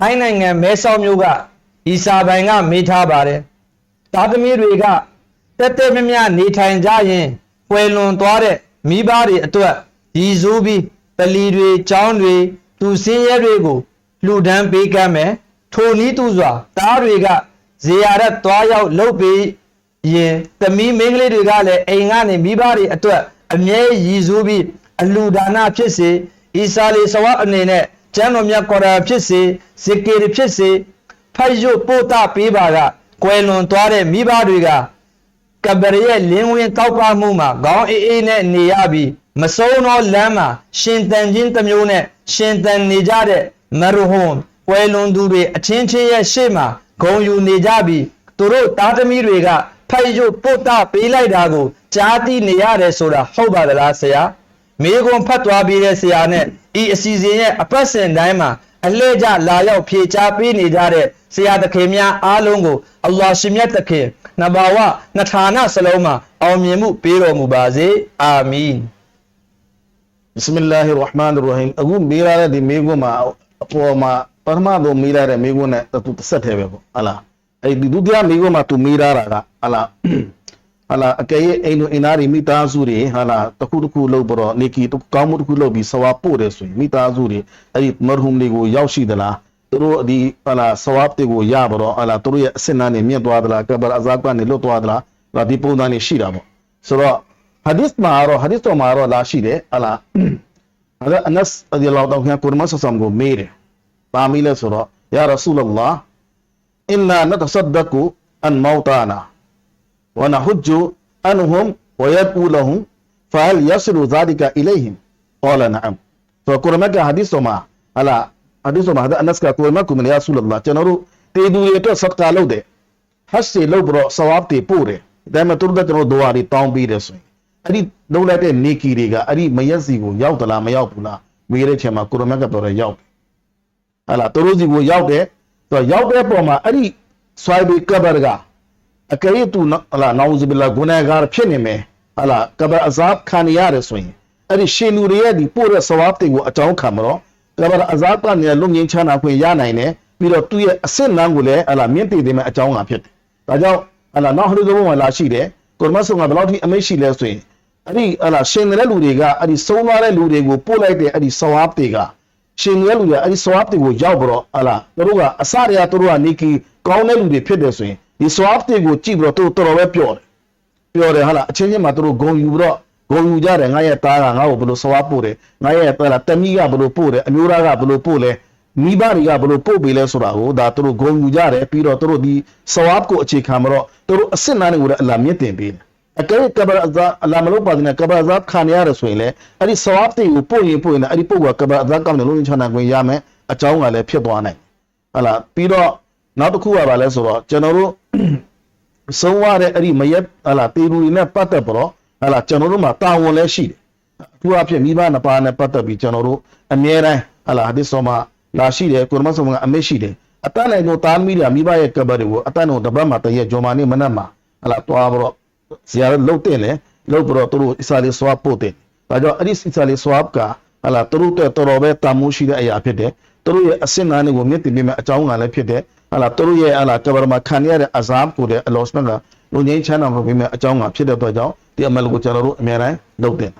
ထိုင်းနိုင်ငံမဲဆောက်မြို့ကဤစာပိုင်ကမေးထားပါတယ်သားသမီးတွေကတက်တက်မြမြနေထိုင်ကြရင်ပွယ်လွန်သွားတဲ့မိဘတွေအတွက်ရည်စူးပြီးပလီတွေကြောင်းတွေသူစင်းရဲတွေကိုလှူဒန်းပေးကမ်းမယ်ထိုနည်းသူစွာသားတွေကဇေယျရက်သွားရောက်လှုပ်ပြီးရင်သမီးမိန်းကလေးတွေကလည်းအိမ်ကနေမိဘတွေအတွက်အမြဲရည်စူးပြီးအလှူဒါနဖြစ်စေအီစာလီဆဝတ်အနေနဲ့ ကျမ်းတော်မြတ်ကော်ရာဖြစ်စေဇစ်ကေရဖြစ်စေဖိုက်ရွတ်ပို့တာပေးပါကကွယ်လွန်သွားတဲ့မိဘတွေကကဘရရဲ့လင်းဝင်တောက်ပမှုမှာခေါင်းအေးအေးနဲ့နေရပြီးမဆုံးသောလမ်းမှာရှင်တန်ချင်းတစ်မျိုးနဲ့ရှင်တန်နေကြတဲ့မရဟွန်ကွယ်လွန်သူတွေအချင်းချင်းရဲ့ရှေ့မှာဂုံယူနေကြပြီးသူတို့သားသမီးတွေကဖိုက်ရွတ်ပို့တာပေးလိုက်တာကိုကြားသိနေရတယ်ဆိုတာဟုတ်ပါသလားဆရာ မိကွန်ဖတ်သွားပြီးတဲ့ဆရာနဲ့ဤအစီအစဉ်ရဲ့အပတ်စဉ်တိုင်းမှာအလှည့်ကျလာရောက်ဖြေချပေးနေကြတဲ့ဆရာသခင်များအားလုံးကိုအလ္လာဟ်ရှင်မြတ်သခင်နဘာဝနှစ်ဌာနစလုံးမှာအောင်မြင်မှုပေးတော်မူပါစေအာမင် Bismillahir Rahmanir Rahim အခုမေးရတဲ့ဒီမေးခွန်းမှာအပေါ်မှာပထမဆုံးမေးရတဲ့မေးခွန်းနဲ့သူတစ်ဆက်တည်းပဲပေါ့ဟလားအဲ့ဒီဒုတိယမေးခွန်းမှာသူမေးရတာကဟလား ဟာလာအကယ်၍အိမ်လူအိမ်သားတွေမိသားစုတွေဟာလာတစ်ခုတစ်ခုလုပ်ပြီးတော့နေကီကောင်းမှုတစ်ခုလုပ်ပြီးဆဝါပို့တယ်ဆိုရင်မိသားစုတွေအဲ့ဒီမရဟူမ်တွေကိုရောက်ရှိသလားသူတို့ဒီဟာလာဆဝါတွေကိုရပြီးတော့ဟာလာသူတို့ရဲ့အစစ်အနှမ်းတွေမြင့်သွားသလားကဘာအဇာကနေလွတ်သွားသလားဒါဒီပုံစံတွေရှိတာပေါ့ဆိုတော့ဟာဒီသ်မှာတော့ဟာဒီသ်တော်မှာတော့လာရှိတယ်ဟာလာဟာလာအနက်အဒီလောတောင်ခံကုရ်မဆဆမ်ကိုမေးတယ်ပါမီလဲဆိုတော့ယာရဆူလလာအင်နာနတဆဒကူအန်မောတာနာ ونحج عنهم ويدعو لهم فهل يصل ذلك إليهم قال نعم فكورما كان حديث ما على حديث ما هذا أنس كان كورما كم يا رسول الله جنرو تيدو يتو صدقة لو ده حس لو برو ثواب تي پوره ဒါမှမဟုတ်ကျွန်တော်တို့ဒွါတွေတောင်းပေးတယ်ဆိုရင်အဲ့ဒီလုံးလိုက်တဲ့နေကီတွေကအဲ့ဒီမရက်စီကိုရောက်သလားမရောက်ဘူးလားမေးတဲ့ချိန်မှာကိုရမက်ကပြောတယ်ရောက်တယ်ဟာလားသူတို့စီကိုရောက်တယ်သူကရောက်တဲ့ပုံမှာအဲ့ဒီဆွိုင်းဘီကဘရက အကယ်၍သူဟလာနောင်ဇဘီလာဂုနာဂါဖြစ်နေမယ်ဟာလားကဘအဇပ်ခံရရတယ်ဆိုရင်အဲ့ဒီရှင်လူတွေရဲ့ဒီပို့တဲ့ဆဝပ်တွေကိုအကြောင်းခံမတော့ကဘအဇပ်ကနေလုံငင်းချမ်းသာခွင့်ရနိုင်တယ်ပြီးတော့သူ့ရဲ့အစစ်နန်းကိုလည်းဟလာမြင့်တည်တယ်မဲ့အကြောင်းကဖြစ်တယ်ဒါကြောင့်ဟလာနောက်ဟလူဇဘုံမှာလာရှိတယ်ကိုရမဆုံကဘယ်လောက်ထိအမိတ်ရှိလဲဆိုရင်အဲ့ဒီဟလာရှင်တဲ့လူတွေကအဲ့ဒီဆုံးသွားတဲ့လူတွေကိုပို့လိုက်တဲ့အဲ့ဒီဆဝပ်တွေကရှင်တဲ့လူတွေအဲ့ဒီဆဝပ်တွေကိုရောက်ပြီးတော့ဟလာသူတို့ကအစရရသူတို့ကနေကီကောင်းတဲ့လူတွေဖြစ်တယ်ဆိုရင် ဒီဆဝပ်တွေကိုကြည့်ပြီးတော့သူတို့တော်တော်ပဲပျော့တယ်ပျော့တယ်ဟလာအချင်းချင်းမှာသူတို့ဂုံယူပြီးတော့ဂုံယူကြတယ်ငါရဲ့သားကငါ့ကိုဘယ်လိုဆဝပ်ပို့တယ်ငါရဲ့ဟလာတမီးကဘယ်လိုပို့တယ်အမျိုးသားကဘယ်လိုပို့လဲမိဘတွေကဘယ်လိုပို့ပေးလဲဆိုတာကိုဒါသူတို့ဂုံယူကြတယ်ပြီးတော့သူတို့ဒီဆဝပ်ကိုအခြေခံပြီးတော့သူတို့အစ်စ်နာတွေကိုလည်းအလာမြင့်တင်ပေးတယ်အကယ်ကဘရအဇာအလာမလို့ပါတဲ့ကဘရအဇာခံရရဆိုရင်လေအဲ့ဒီဆဝပ်တွေကိုပို့ရင်ပို့ရင်အဲ့ဒီပို့ကကဘရအဇာကောင်းတယ်လုံးချနာခွင့်ရမယ်အကြောင်းကလည်းဖြစ်သွားနိုင်ဟလာပြီးတော့နောက်တစ်ခုကပါလဲဆိုတော့ကျွန်တော်တို့ ဆုံးရတဲ့အဲ့ဒီမရက်ဟလာတေလူတွေနဲ့ပတ်သက်ပြီးတော့ဟလာကျွန်တော်တို့မှာတာဝန်လည်းရှိတယ်သူအဖြစ်မိဘနှစ်ပါးနဲ့ပတ်သက်ပြီးကျွန်တော်တို့အမြဲတမ်းဟလာဒီဆောမှာလာရှိတယ်ကိုရမဆောမှာအမေရှိတယ်အတန်းနိုင်တို့တားမိတယ်မိဘရဲ့ကဘတွေကိုအတန်းတို့တပတ်မှာတရက်ဂျော်မာနေမနက်မှာဟလာတွားပြီးတော့ဇီယာလုတ်တဲ့လေလုတ်ပြီးတော့သူတို့အစ္စလာမ်ဆွာပို့တယ်ဒါကြောင့်အဲ့ဒီအစ္စလာမ်ဆွာကဟလာသူတို့တဲ့တော်တော်ပဲတာမှုရှိတဲ့အရာဖြစ်တယ်သူတို့ရဲ့အစင်နာနေကိုမြင့်တင်ပေးမဲ့အကြောင်းကလည်းဖြစ်တယ် ဟလာသူတို့ရဲ့ဟလာကဘာမှာခံရတဲ့အဇာပ်ကိုတဲ့အလောစမန်ကလူငင်းချမ်းသာမှာပေးမဲ့အကြောင်းကဖြစ်တဲ့အတွက်ကြောင့်ဒီအမလကိုကျွန်တော်တို့အများတိုင်းလုပ်တယ်